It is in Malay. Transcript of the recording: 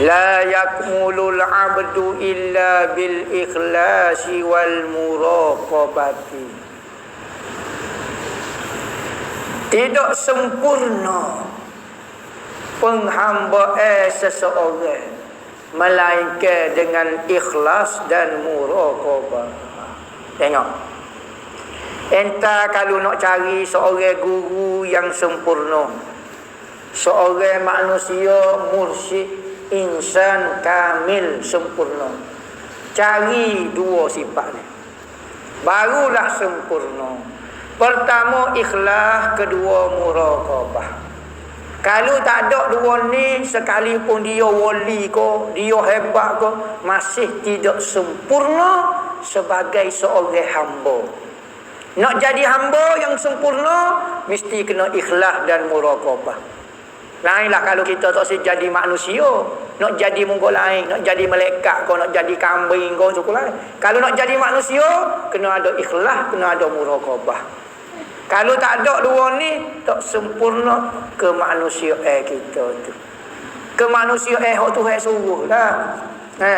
La yakmulul abdu illa bil ikhlasi wal muraqabati. Tidak sempurna penghamba eh seseorang melainkan dengan ikhlas dan muraqabah. Tengok. Entah kalau nak cari seorang guru yang sempurna. Seorang manusia mursyid insan kamil sempurna. Cari dua sifat ni. Barulah sempurna. Pertama ikhlas, kedua muraqabah. Kalau tak ada dua ni sekalipun dia wali ko, dia hebat ko, masih tidak sempurna sebagai seorang hamba. Nak jadi hamba yang sempurna mesti kena ikhlas dan muraqabah. Lainlah kalau kita tak si jadi manusia, nak jadi mungko lain, nak jadi malaikat kau, nak jadi kambing kau suku lain. Kalau nak jadi manusia, kena ada ikhlas, kena ada muraqabah. Kalau tak ada dua ni tak sempurna kemanusiaan kita tu. Kemanusiaan tu hai suruh lah. Ha.